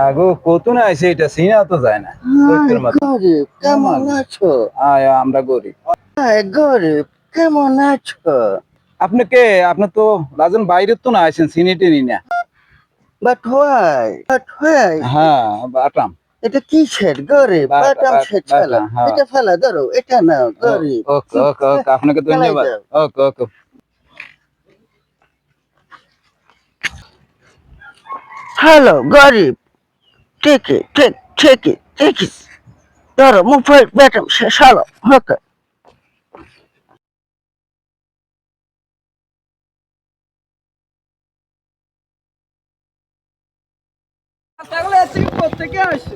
আগো কত না আছে এটা সিনা তো যায় না। গরিব কেমন আছো? আয় আমরা গরিব। গরিব কেমন আছো? আপনি কে? আপনি তো রাজন বাইরে তো না আছেন সিনি টিনি না। But why but why? হ্যাঁ বাটাম। এটা কিসের গরিব। বাটা, বাটাম বাটা, সেট ফেলা। এটা ফেলা ধরো এটা না গরিব ওকে ওকে ওকে আপনাকে ধন্যবাদ। ওকে ওকে হ্যালো গরিব। ঠিক ঠিক ঠিক ঠিক ধরো মুখ বাটাম শেষ হলো। ওকে ছাগল এসে কোথেকে আসছে